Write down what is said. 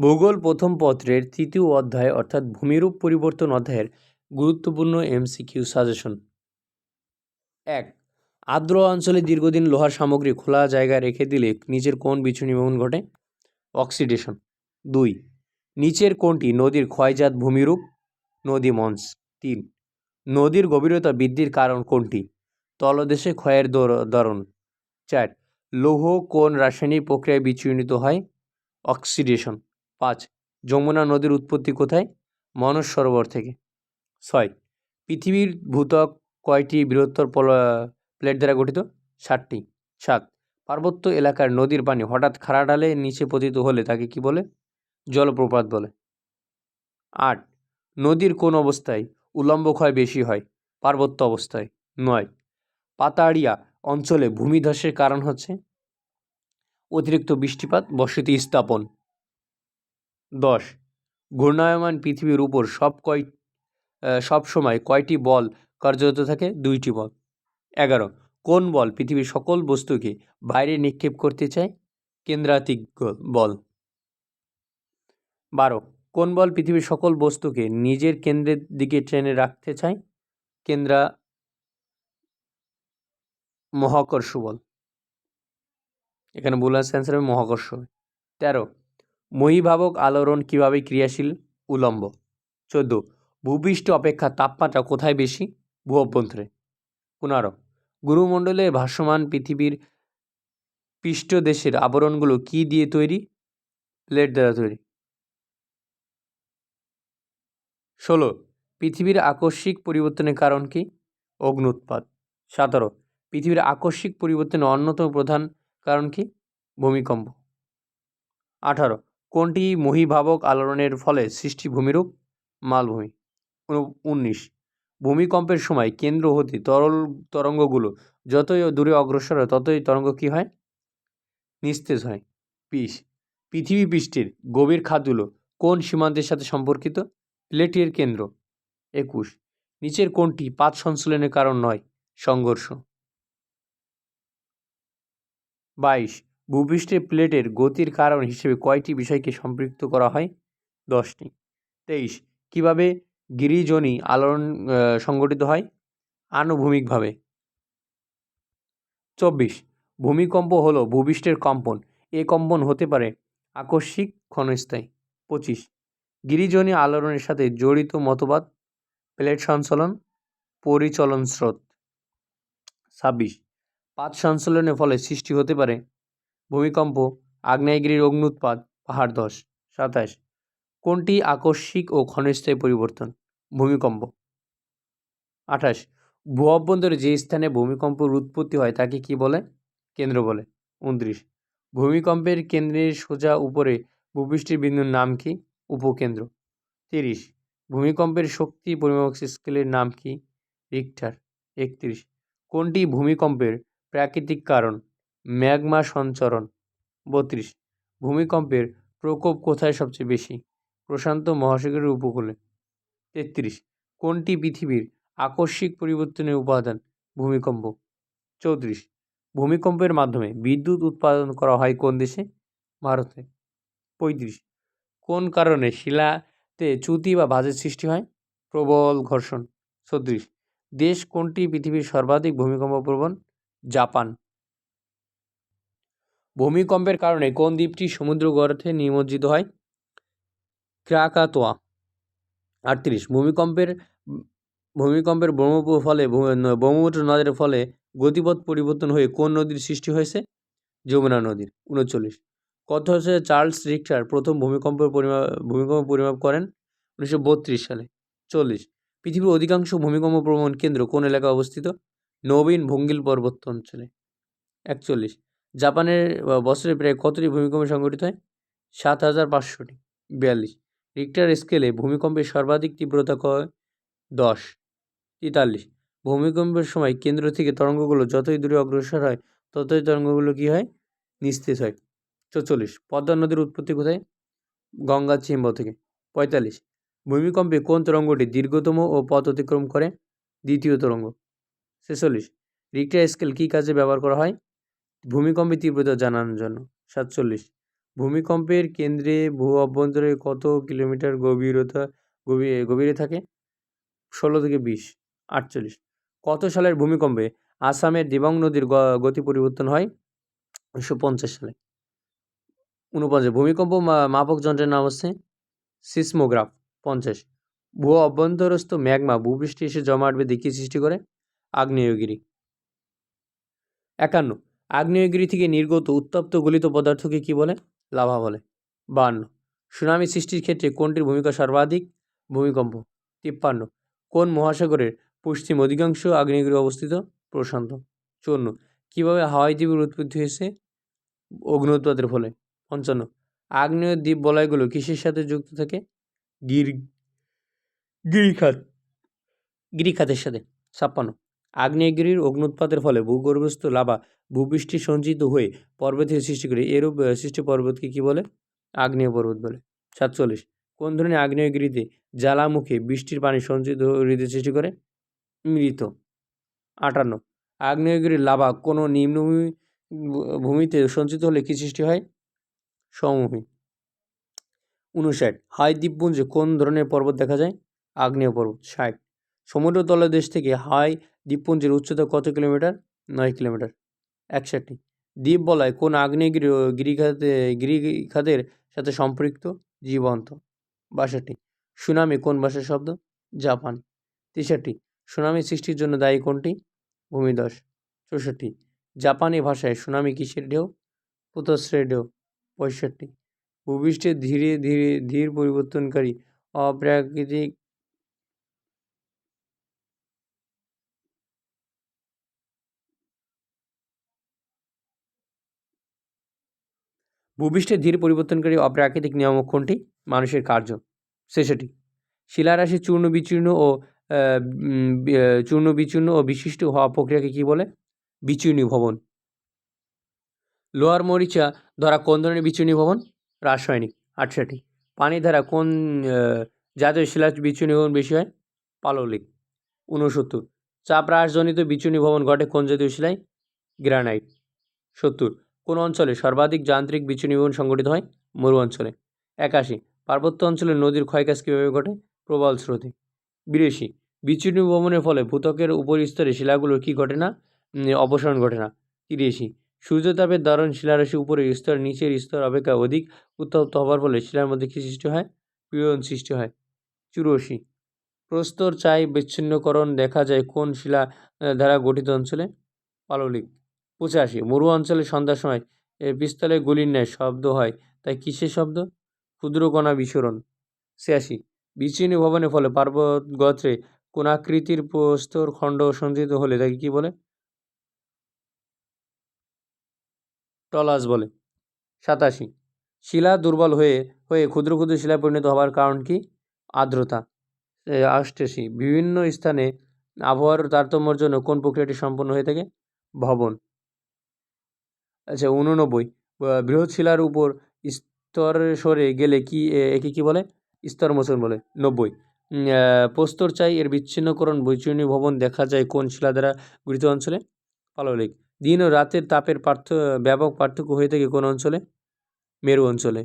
ভূগোল প্রথম পত্রের তৃতীয় অধ্যায় অর্থাৎ ভূমিরূপ পরিবর্তন অধ্যায়ের গুরুত্বপূর্ণ এমসিকিউ সাজেশন। এক, আর্দ্র অঞ্চলে দীর্ঘদিন লোহার সামগ্রী খোলা জায়গায় রেখে দিলে নিচের কোন বিচ্ছু নির্গমন ঘটে। অক্সিডেশন। দুই, নিচের কোনটি নদীর ক্ষয়জাত ভূমিরূপ, নদী মঞ্চ। তিন, নদীর গভীরতা বৃদ্ধির কারণ কোনটি? তলদেশে ক্ষয়ের দর- দরণ চার, লৌহ কোন রাসায়নিক প্রক্রিয়ায় বিচ্ছুরিত হয়। অক্সিডেশন। পাঁচ, যমুনা নদীর উৎপত্তি কোথায়? মনস সরোবর থেকে। ছয়, পৃথিবীর ভূত্বক কয়টি বৃহত্তর পল- প্লেট দ্বারা গঠিত? ষাটটি সাত, পার্বত্য এলাকার নদীর পানি হঠাৎ খাড়া ঢালে নিচে পতিত হলে তাকে কি বলে? জলপ্রপাত বলে। আট, নদীর কোন অবস্থায় উলম্ব ক্ষয় বেশি হয়? পার্বত্য অবস্থায়। নয়, পাতাড়িয়া অঞ্চলে ভূমিধসের কারণ হচ্ছে অতিরিক্ত বৃষ্টিপাত, বসতি স্থাপন। দশ। ঘূর্ণায়মান পৃথিবীর উপর সব কয় সব সময় কয়টি বল কার্যরত থাকে? দুইটি বল। এগারো। কোন বল পৃথিবীর সকল বস্তুকে বাইরে নিক্ষেপ করতে চায়? কেন্দ্রাতিক বল। বারো। কোন বল পৃথিবীর সকল বস্তুকে নিজের কেন্দ্রের দিকে ট্রেনে রাখতে চায়? কেন্দ্রা মহাকর্ষ বল। এখানে ভুল আছে অ্যান্সার হবে মহাকর্ষ। তেরো। মহীভাবক আলোড়ন কীভাবে ক্রিয়াশীল? উলম্ব। চোদ্দ। ভূপৃষ্ঠ অপেক্ষা তাপমাত্রা কোথায় বেশি? ভূ অভ্যন্তরে পনেরো। গুরুমণ্ডলে ভাসমান পৃথিবীর পৃষ্ঠদেশের আবরণগুলো কী দিয়ে তৈরি? প্লেট দ্বারা তৈরি। ষোলো। পৃথিবীর আকস্মিক পরিবর্তনের কারণ কি? অগ্নুৎপাত। সতেরো। পৃথিবীর আকস্মিক পরিবর্তনের অন্যতম প্রধান কারণ কি? ভূমিকম্প। আঠারো। কোনটি মহীভাবক আলোড়নের ফলে সৃষ্টি ভূমিরূপ মালভূমি উনিশ। ভূমিকম্পের সময় কেন্দ্র হতে তরল তরঙ্গগুলো যতই দূরে অগ্রসর হয়, ততই তরঙ্গ কী হয়? নিস্তেজ হয়। বিশ। পৃথিবী পৃষ্ঠের গভীর খাতগুলো কোন সীমান্তের সাথে সম্পর্কিত? প্লেটের কেন্দ্র। একুশ। নিচের কোনটি পাত সংশ্লেষণের কারণ নয়? সংঘর্ষ। বাইশ। ভূপৃষ্ঠের প্লেটের গতির কারণ হিসেবে কয়টি বিষয়কে সম্পৃক্ত করা হয়? দশটি। তেইশ, কীভাবে গিরিজনী আলোড়ন সংগঠিত হয়? আনুভূমিকভাবে। চব্বিশ, ভূমিকম্প হলো ভূপৃষ্ঠের কম্পন। এ কম্পন হতে পারে আকস্মিক, ক্ষণস্থায়ী। পঁচিশ, গিরিজনী আলোড়নের সাথে জড়িত মতবাদ, প্লেট সঞ্চালন, পরিচলন স্রোত। ছাব্বিশ পাত সঞ্চালনের ফলে সৃষ্টি হতে পারে ভূমিকম্প আগ্নেয়গিরির অগ্নুৎপাত পাহাড় ধস, সাতাশ। কোনটি আকস্মিক ও ক্ষণস্থায়ী পরিবর্তন? ভূমিকম্প। আঠাশ। ভূ অভ্যন্তরে যে স্থানে ভূমিকম্পের উৎপত্তি হয় তাকে কি বলে? কেন্দ্র বলে। উনত্রিশ। ভূমিকম্পের কেন্দ্রের সোজা উপরে ভূপৃষ্ঠের বিন্দুর নাম কি? উপকেন্দ্র। তিরিশ। ভূমিকম্পের শক্তি পরিমাপক স্কেলের নাম কি? রিক্টার। একত্রিশ। কোনটি ভূমিকম্পের প্রাকৃতিক কারণ? ম্যাগমা সঞ্চরণ, বত্রিশ। ভূমিকম্পের প্রকোপ কোথায় সবচেয়ে বেশি? প্রশান্ত মহাসাগরের উপকূলে। তেত্রিশ। কোনটি পৃথিবীর আকস্মিক পরিবর্তনের উপাদান? ভূমিকম্প। চৌত্রিশ। ভূমিকম্পের মাধ্যমে বিদ্যুৎ উৎপাদন করা হয় কোন দেশে? ভারতে। পঁয়ত্রিশ। কোন কারণে শিলাতে চ্যুতি বা ভাঁজের সৃষ্টি হয়? প্রবল ঘর্ষণ। ছত্রিশ। দেশ কোনটি পৃথিবীর সর্বাধিক ভূমিকম্প প্রবণ? জাপান। ভূমিকম্পের কারণে কোন দ্বীপটি সমুদ্র গর্তে নিমজ্জিত হয়? ক্রাকাতোয়া আটত্রিশ, ভূমিকম্পের ভূমিকম্পের ব্রহ্মপুত্র ফলে ব্রহ্মপুত্র নদের ফলে গতিপথ পরিবর্তন হয়ে কোন নদীর সৃষ্টি হয়েছে? যমুনা নদীর, উনচল্লিশ। কত হচ্ছে চার্লস রিক্টার প্রথম ভূমিকম্পের পরিমাপ ভূমিকম্প পরিমাপ করেন উনিশশো বত্রিশ সালে। চল্লিশ, পৃথিবীর অধিকাংশ ভূমিকম্প প্রবণ কেন্দ্র কোন এলাকায় অবস্থিত? নবীন ভঙ্গিল পর্বত্য অঞ্চলে একচল্লিশ জাপানের বছরে প্রায় কতটি ভূমিকম্প সংঘটিত হয়? সাত হাজার পাঁচশোটি। বিয়াল্লিশ। রিক্টার স্কেলে ভূমিকম্পের সর্বাধিক তীব্রতা কয়? দশ। তেতাল্লিশ। ভূমিকম্পের সময় কেন্দ্র থেকে তরঙ্গগুলো যতই দূরে অগ্রসর হয়, ততই তরঙ্গগুলো কী হয়? নিস্তেজ হয়। চৌচল্লিশ। পদ্মা নদীর উৎপত্তি কোথায়? গঙ্গা চিম্ব থেকে। পঁয়তাল্লিশ। ভূমিকম্পে কোন তরঙ্গটি দীর্ঘতম ও পথ অতিক্রম করে? দ্বিতীয় তরঙ্গ। ছেচল্লিশ। রিক্টার স্কেল কী কাজে ব্যবহার করা হয়? ভূমিকম্পের তীব্রতা জানানোর জন্য। সাতচল্লিশ। ভূমিকম্পের কেন্দ্রে ভূ অভ্যন্তরে কত কিলোমিটার গভীরতা, গভীর থাকে? ষোলো থেকে বিশ। আটচল্লিশ। কত সালের ভূমিকম্পে আসামের দিবং নদীর গতি পরিবর্তন হয়? উনিশশো পঞ্চাশ সালে। উনপঞ্চাশ। ভূমিকম্প মাপক যন্ত্রের নাম হচ্ছে সিসমোগ্রাফ। পঞ্চাশ। ভূ অভ্যন্তরস্থ ম্যাগমা, ভূপৃষ্ঠে এসে জমাট বেঁধে কী সৃষ্টি করে আগ্নেয়গিরি। একান্ন। আগ্নেয়গিরি থেকে নির্গত উত্তপ্ত গলিত পদার্থকে কী বলে? লাভা বলে। বান্ন। সুনামি সৃষ্টির ক্ষেত্রে কোনটির ভূমিকা সর্বাধিক? ভূমিকম্প। তিপ্পান্ন। কোন মহাসাগরের পশ্চিম অধিকাংশ আগ্নেয়গিরি অবস্থিত? প্রশান্ত। চুয়ান্ন কীভাবে হাওয়াই দ্বীপের উৎপত্তি হয়েছে? অগ্নুৎপাতের ফলে। পঞ্চান্ন। আগ্নেয় দ্বীপ বলয়গুলো কিসের সাথে যুক্ত থাকে? গির, গিরিখাত। গিরিখাতের সাথে। ছাপ্পান্ন। আগ্নেয়গিরির অগ্নুৎপাতের ফলে ভূগর্ভস্থ লাভা ভূপৃষ্ঠে সঞ্চিত হয়ে পর্বতের সৃষ্টি করে, এরূপ সৃষ্টি পর্বতকে কী বলে? আগ্নেয় পর্বত বলে। সাতচল্লিশ। কোন ধরনের আগ্নেয়গিরিতে জ্বালামুখে বৃষ্টির পানি সঞ্চিত হৃদের সৃষ্টি করে? মৃত। আটান্ন। আগ্নেয়গিরির লাভা কোনো নিম্নভূমি, ভূমিতে সঞ্চিত হলে কী সৃষ্টি হয়? সমভূমি। উনষাট। হাই দ্বীপপুঞ্জে কোন ধরনের পর্বত দেখা যায়? আগ্নেয় পর্বত। ষাট। সমুদ্র তলদেশ থেকে হাই দ্বীপপুঞ্জের উচ্চতা কত কিলোমিটার? নয় কিলোমিটার। একষট্টি। দ্বীপ বলয় কোন আগ্নেয়গিরি গিরিখাতে, গিরিখাতের সাথে সম্পৃক্ত? জীবন্ত। বাষট্টি। সুনামি কোন ভাষার শব্দ? জাপান। তেষট্টি। সুনামি সৃষ্টির জন্য দায়ী কোনটি? ভূমিধস চৌষট্টি। জাপানি ভাষায় সুনামি কিসের ঢেউ? পোতশ্রেয় ঢেউ। পঁয়ষট্টি। ভূপৃষ্ঠের ধীরে ধীরে, ধীর পরিবর্তনকারী অপ্রাকৃতিক ভূপৃষ্ঠের ধীর পরিবর্তনকারী অপ্রাকৃতিক নিয়ামক কোনটি? মানুষের কার্য। শেষটি। শিলারাশি চূর্ণ বিচূর্ণ ও চূর্ণ বিচূর্ণ ও বিশিষ্ট হওয়া প্রক্রিয়াকে কী বলে? বিচূর্ণী ভবন। লোহার মরিচা ধরা কোন ধরনের বিচূর্ণী ভবন? রাসায়নিক। আটষট্টি। পানি দ্বারা কোন জাতীয় শিলা বিচূর্ণী ভবন বেশি হয়? পাললিক। ঊনসত্তর। চাপ হ্রাসজনিত বিচূর্ণী ভবন ঘটে কোন জাতীয় শিলায়? গ্রানাইট। সত্তর। কোন অঞ্চলে সর্বাধিক যান্ত্রিক বিচূর্ণী ভবন সংঘটিত হয়? মরু অঞ্চলে। একাশি, পার্বত্য অঞ্চলে নদীর ক্ষয়কাজ কীভাবে ঘটে? প্রবল স্রোতে। বিরাশি বিচ্ছিন্ন ভ্রমণের ফলে ভূত্বকের উপরিস্তরে শিলাগুলোর কী ঘটে না? অপসারণ ঘটে না। তিরাশি, সূর্যতাপের দারুণ শিলারাশি উপরের স্তর, নিচের স্তর অপেক্ষা অধিক উত্তপ্ত হওয়ার ফলে শিলার মধ্যে কী সৃষ্টি হয়? পীড়ন সৃষ্টি হয়। চুরাশি, প্রস্তর চাই বিচ্ছিন্নকরণ দেখা যায় কোন শিলা দ্বারা গঠিত অঞ্চলে? পাললিক। পঁচাশি। মরু অঞ্চলে সন্ধ্যার সময় এ পিস্তলে গুলির ন্যায় শব্দ হয়। তাই কিসের শব্দ? ক্ষুদ্রকণা বিস্ফোরণ ছিয়াশি। বিচ্ছিন্ন ভবনের ফলে পার্বত গোত্রে কোন আকৃতির প্রস্তর খণ্ড সঞ্চিত হলে তাকে কি বলে? টলাস বলে। সাতাশি। শিলা দুর্বল হয়ে হয়ে ক্ষুদ্র ক্ষুদ্র শিলায় পরিণত হওয়ার কারণ কি? আর্দ্রতা। এ, অষ্টাশি। বিভিন্ন স্থানে আবহাওয়ার তারতম্যর জন্য কোন প্রক্রিয়াটি সম্পন্ন হয়ে থাকে? ভবন। আচ্ছা উননব্বই। বৃহৎশিলার বৃহৎ শিলার উপর স্তর সরে গেলে কি একে কি বলে? স্তর মোচন বলে, নব্বই। প্রস্তর চাই, এর বিচ্ছিন্নকরণ, বৈচরণী ভবন দেখা যায় কোন শিলা দ্বারা গৃহীত অঞ্চলে? পাললিক দিন ও রাতের তাপের পার্থ, ব্যাপক পার্থক্য হয়ে থাকে কোন অঞ্চলে? মেরু অঞ্চলে।